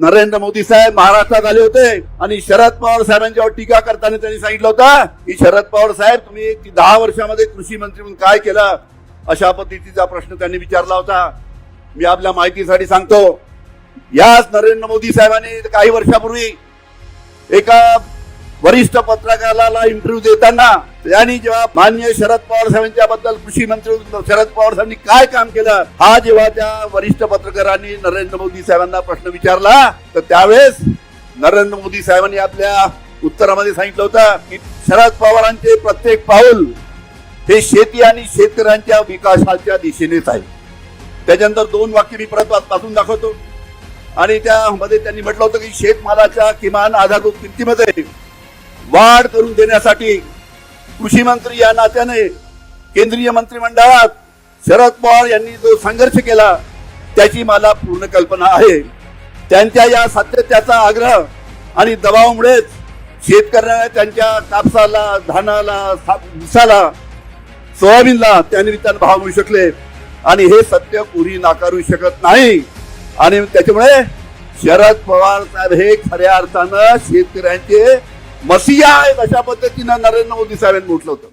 नरेंद्र मोदी साहेब महाराष्ट्रात आले होते आणि शरद पवार साहेबांच्यावर टीका करताना त्यांनी सांगितलं होतं की शरद पवार साहेब तुम्ही दहा वर्षामध्ये कृषी मंत्री म्हणून काय केलं? अशा पद्धतीचा प्रश्न त्यांनी विचारला होता. मी आपल्या माहितीसाठी सांगतो. याच नरेंद्र मोदी साहेबांनी काही वर्षापूर्वी एका वरिष्ठ पत्रकाराला इंटरव्ह्यू देताना त्यांनी जेव्हा मान्य शरद पवार साहेबांच्या बद्दल कृषी मंत्री शरद पवार साहेबांनी काय काम केलं? हा जेव्हा त्या वरिष्ठ पत्रकारांनी नरेंद्र मोदी साहेबांना प्रश्न विचारला तर त्यावेळेस नरेंद्र मोदी साहेबांनी आपल्या उत्तरामध्ये सांगितलं होतं की शरद पवारांचे प्रत्येक पाऊल हे शेती आणि शेतकऱ्यांच्या विकासाच्या दिशेनेच आहे. त्याच्यानंतर दोन वाक्य मी परत वाचून दाखवतो. आणि त्यामध्ये त्यांनी म्हटलं होतं की शेतमालाच्या किमान आधारभूत किमतीमध्ये वाढ करून देण्यासाठी कृषी मंत्री या नात्याने केंद्रीय मंत्रिमंडळात शरद पवार यांनी जो संघर्ष केला त्याची मला पूर्ण कल्पना आहे. त्यांच्या या सातत्याचा आग्रह आणि दबावामुळेच शेतकऱ्यांना त्यांच्या कापसाला धानाला उसाला सोयाबीनला त्यानिमित्तानं भाव मिळू शकले. आणि हे सत्य कोणी नाकारू शकत नाही. आणि त्याच्यामुळे शरद पवार साहेब हे खऱ्या अर्थानं शेतकऱ्यांचे मसिया आहेत अशा पद्धतीनं नरेंद्र मोदी साहेबांनी म्हटलं होतं.